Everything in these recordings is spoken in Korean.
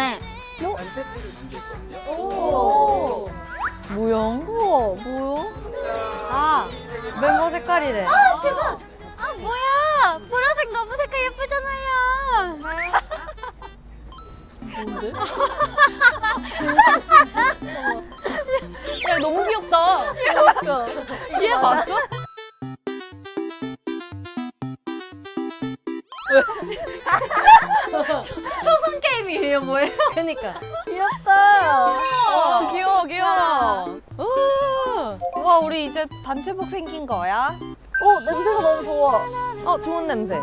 네 단체들을 준비했거든요. 오. 모형. 우와 뭐야? 아 멤버 색깔이래 아 대박 아 뭐야 보라색 너무 색깔 예쁘잖아요 야 너무 귀엽다. 얘 봤어? 이에요 뭐예요? 그니까 귀엽다. 어, 귀여워 귀여워. 오. 와 우리 이제 단체복 생긴 거야? 오 냄새가 너무 좋아. 어 좋은 냄새.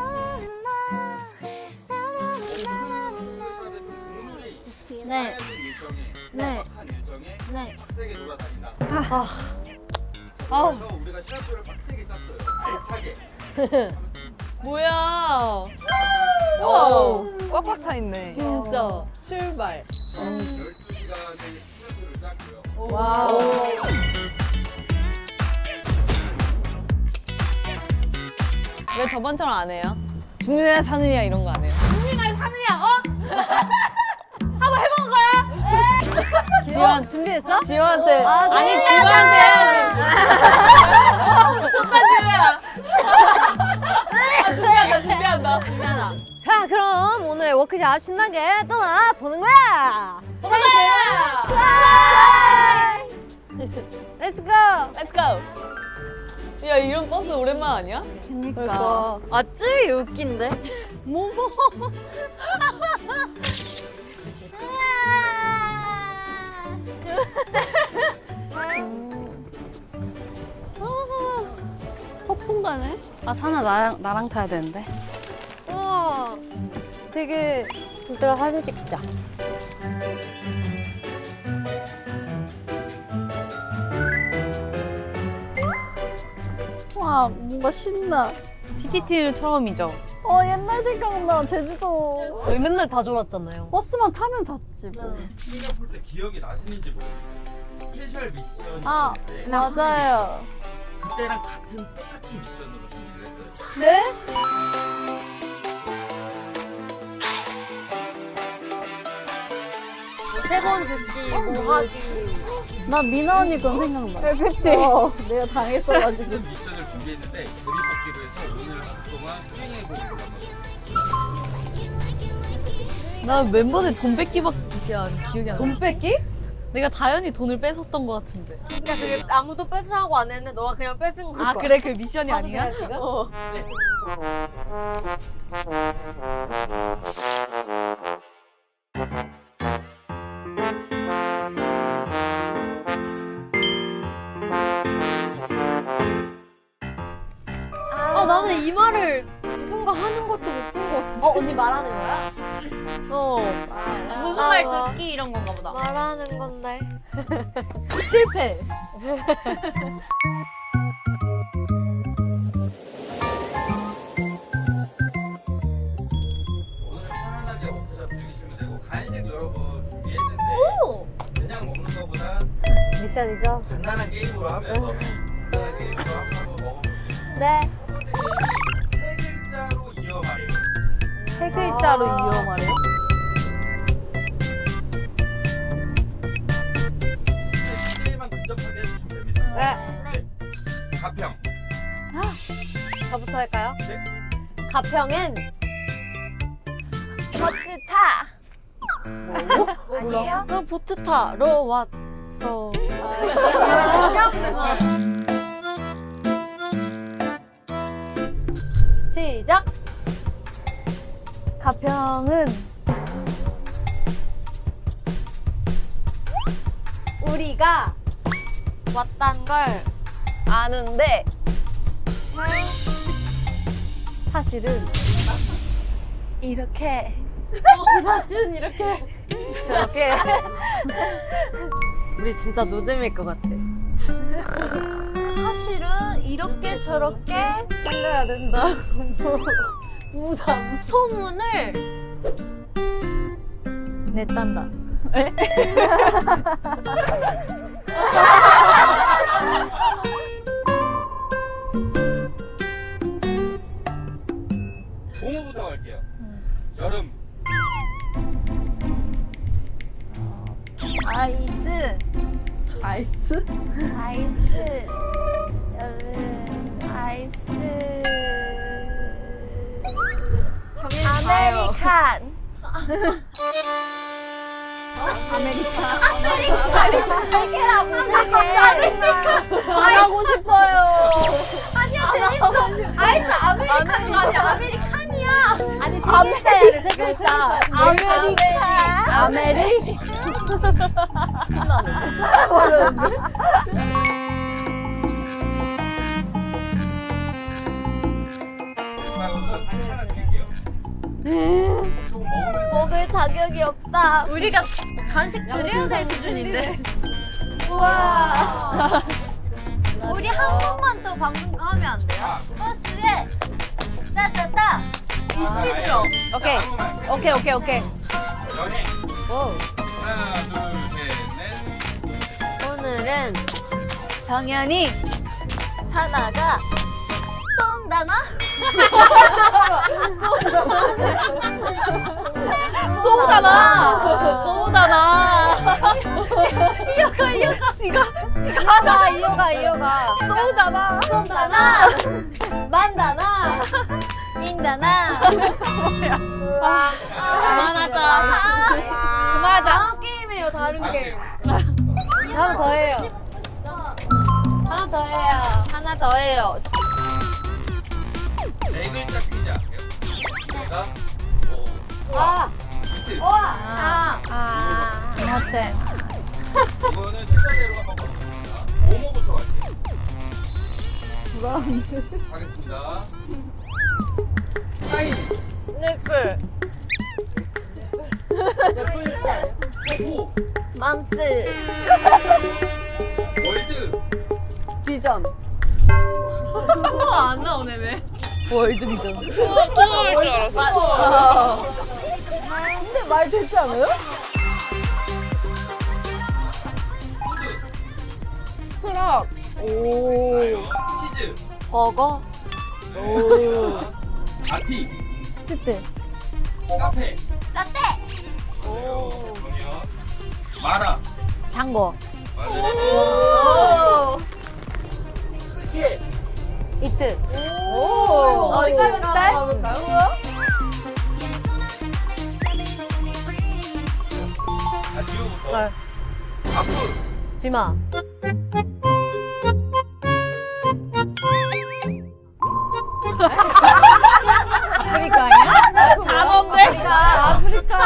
네. 네. 네. 빡세게 돌아다닌다. 아우 그래서 우리가 시간표를 빡세게 짰어요. 알차게. 뭐야? 우와 꽉꽉 차 있네. 진짜 출발. 12시간의 시간표를 짰고요. 와우 왜 저번처럼 안 해요? 죽느냐 사느냐 이런 거 안 해요? 죽느냐 사느냐 어? 한번 해본 거야? 지원 준비했어? 지원한테 아, 아니 진짜? 지원한테 해야지. 어, 좋다 지우야. 아, 준비한다 준비한다. 준비하자 자 그럼 오늘 워크샵 신나게 떠나 보는 거야 보자. 렛츠 고 Let's go. 야 이런 버스 오랜만 아니야? 그니까 아쯔이 웃긴데 뭐뭐 가네? 아 사나 나랑 나랑 타야 되는데. 우와 되게 얘들아 사진 찍자. 와 뭔가 신나. TTT는 처음이죠. 어 옛날 생각나 제주도. 저희 맨날 다 졸았잖아요. 버스만 타면 잤지 뭐. 싱가포르 때 기억이 나시는지 모르겠어요. 스페셜 미션이 아, 있는데. 맞아요 그때랑 같은 똑같은 미션으로 준비를 했어요. 네? 세번 듣기 뭐 하기. 나 미나 언니 건 생각나 그치 어, 내가 당했어가지고 같은 미션을 준비했는데 대리뽑기로 해서 오늘 하루 동안 수행해 보는 걸로 한번 나 멤버들 돈 뺏기밖에 안 기억이 안 나. 돈 뺏기? 내가 다현이 돈을 뺏었던 것 같은데. 그러니까 그게 아무도 뺏으라고 안 했는데 너가 그냥 뺏은 거야. 아 그래 그 미션이 하도 아니야? 돼요, 지금? 어. 아 나는 이 말을 누군가 하는 것도 못 본 것 같은데. 어 언니 말하는 거야? 어. 무슨 아, 말 와. 듣기 이런 건가 보다 말하는 건데. 실패. 오늘 편안하게 워크숍 즐기시면 되고 간식 여러분 준비했는데 그냥 먹는 거보다 미션이죠? 간단한 게임으로 하면서 간단한 게임으로 한번 먹어볼게요. 네세 글자로 이어 말해요. 세 글자로 이어 말해요? 네. 가평. 저부터 할까요? 네. 가평엔 버스 타 아니에요? 너 보트 타러 왔어. 시작 가평은 우리가 왔단 걸. 아는데 사실은 이렇게. 사실은 이렇게 저렇게 우리 진짜 노잼일 것 같아. 사실은 이렇게 저렇게 살려야 된다 무단. 소문을 냈단다. 봄부터 갈게요. 여름. 아이스 아이스? 아이스 여름 아이스 아메리칸 아메리칸 세 개라고 세개 안 하고 싶어요. 아니야 재밌어. 아이스 아메리칸이 아니야? 아메리칸이야. 아니 세 글자야 세 글자. 아메리칸. 아메리? 조금 먹으면서 먹을 자격이 없다. 우리가 간식 드려야 될 수준인데 우와 우리 한 번만 더 방송 하면 안 돼요? 버스에 따따따 이 스피드로 오케이. 오케이, 오케이, 오케이. 연애. 하나, 둘, 셋, 넷. 오늘은 정연이 사나가 쏜다나? 쏘다나. 쏘다나. 이어가 이어가 지가 지가 가자, 이어가, 이어가. 쏘다나. 쏜다나 만다나. 인다나 그만하자. 아, 그만하자. 다음 게임이에요 다른 게임. 게임. 하나 더 해요. 하나 더 해요. 하나 더 해요. 네 글자 퀴즈 할게요. 제가 오, 아, 히트. 아, 아. 어때? 이거는 책상대로 한번 가보겠습니다. 모모부터 갈게요. 가겠습니다. 사인, 넷플. 오, 만스 월드, 비전. 안 나오네 왜 월드 비전. 근데 말 되지 않아요? 트럭. 좋아요. 치즈, 버거. 오, 아티, 스트. 카페, 라떼. 그러면 마라, 장고. 맞아요. 스케, 이트. 오. 어, 이거 아, 지우부터. 네. 아프, 지마. 아프리카 아니야? 단어인데? 아프리카.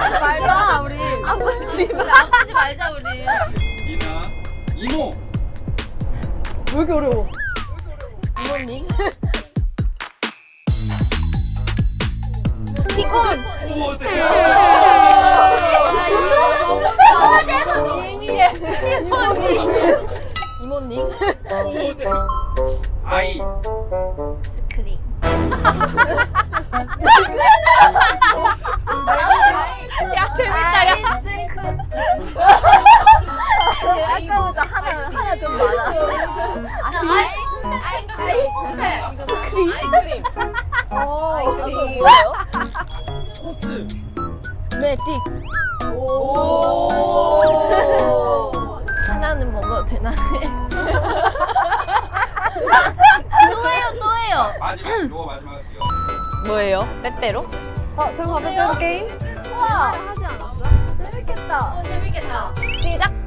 하지 말자 우리. 아프지 말자 우리 이나, 이모, 왜 이렇게 어려워? 이모님. 오, 어때? 이모 이모님. 아이, 스크린 야 재밌다. 야. 아이스크 아까보다 하나 하나 좀 많아. 아이 아이스크림 스크린 아이스크림 어. 아이스크림 뭐예요? 토스, 매틱. 빼빼로? 어, 설마 빼빼로 게임? 우와 하지 않았어? 재밌겠다 어, 재밌겠다 시작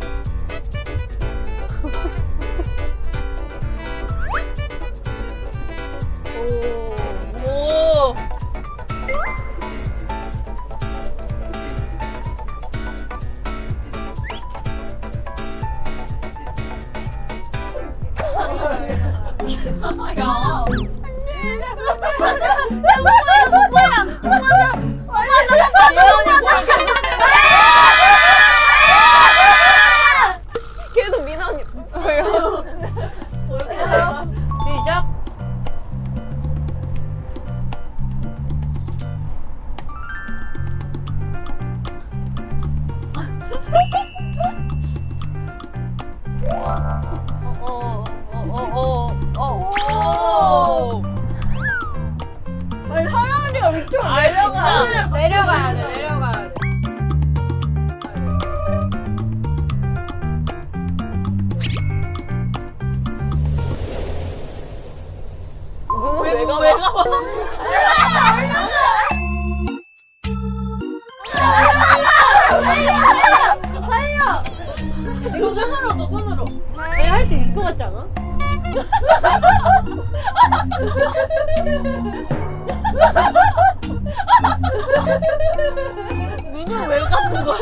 이거 손으로 너 손으로 내가 할 수 있을 것 같지 않아? 눈을 왜 감는 거야?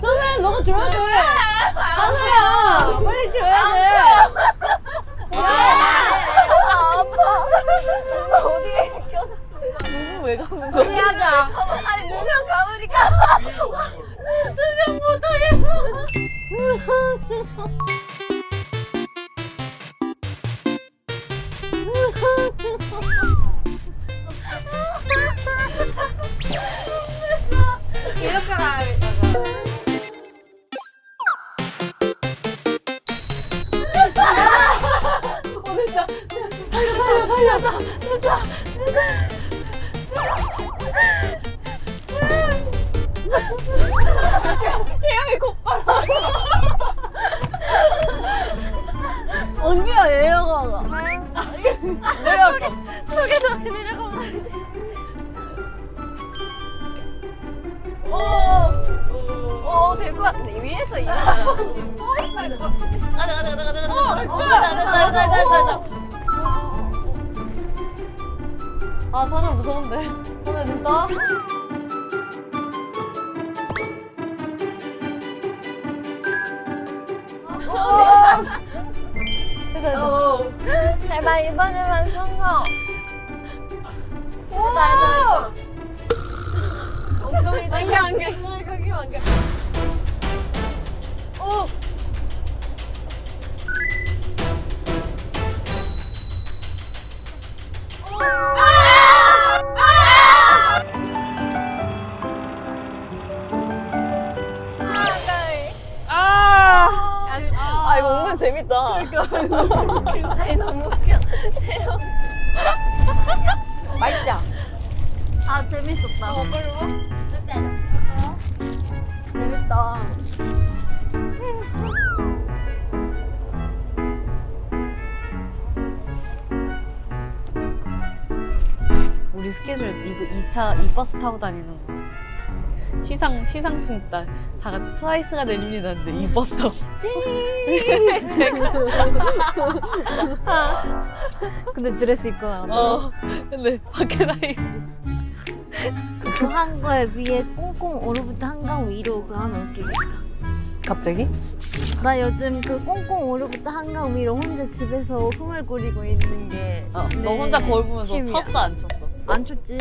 선생님 너가 줘야 돼. 선생야 빨리 줘야 돼. 아, 누명 왜 감은 거야? 우리 하자. 아니 누명 감으니까 누명 못 하겠어. 저게 저렇게 내려가면 어될 것 같은데 위에서 이거 가자 가자 가자 가자 가자 가자 가자 가자 가자 가자 아 사람 무서운데. 손에 눈 떠. 됐다. 제발 이번에만 성공 엉덩이 안개 안개. 거기 안개. 오. 우리 스케줄 이거 2차 이 버스 타고 다니는 거. 시상 시상식 날 다 같이 트와이스가 내립니다. 근데 이 버스 타고. 제가 근데 드레스 입고 나왔네. 어 근데 밖에 나 입고 그 한 거에 위에 꽁꽁 오르부터 한강 위로 그 하면 웃기겠다. 갑자기? 나 요즘 그 꽁꽁 오르부터 한강 위로 혼자 집에서 흥얼거리고 있는 게. 어, 너 네, 혼자 거울 보면서 취미야. 쳤어 안 쳤어? 안 춥지.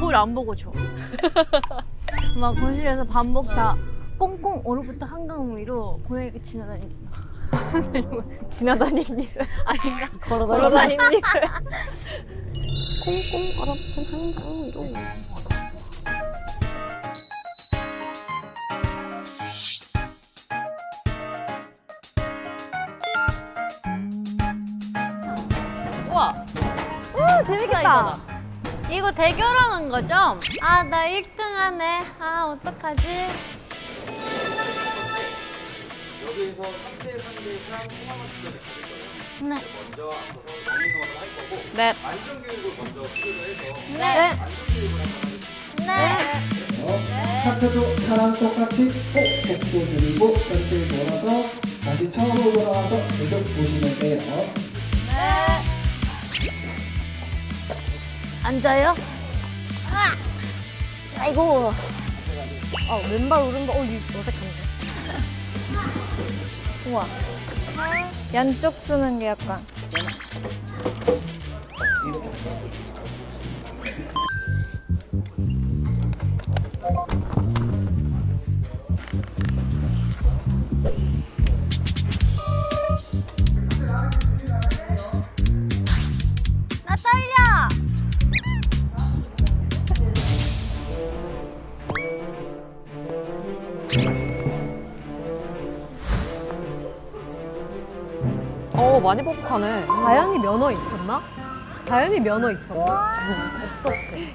거울 안 보고 쳐. 막 거실에서 반복 다 꽁꽁 오르부터 한강 위로 고양이가 지나다니고. 지나다닙니다. 아닌가? 걸어다닙니다. 꽁꽁 얼어붙은 한강 위로. 우와 오, 재밌겠다. 이거 대결하는 거죠? 아, 나 1등 하네. 아, 어떡하지? 여기에서 3대 3대 3 토너먼트 전을 가질 거예요. 네. 먼저 앞서서 러닝업을 할 거고 네. 안전 교육을 먼저 필요로 해서 네. 안전 교육을 한번 하겠습니다. 네. 하트도 사람 똑같이 꼭 복도 누르고 벤틀 돌아서 다시 처음으로 돌아와서 계속 보시면 돼요. 앉아요? 아이고. 어, 왼발 오른발, 어, 이거 어색한데. 우와. 양쪽 쓰는 게 약간. 뻑뻑하네. 다현이 면허 있었나? 다현이 면허 있었나? 없었지.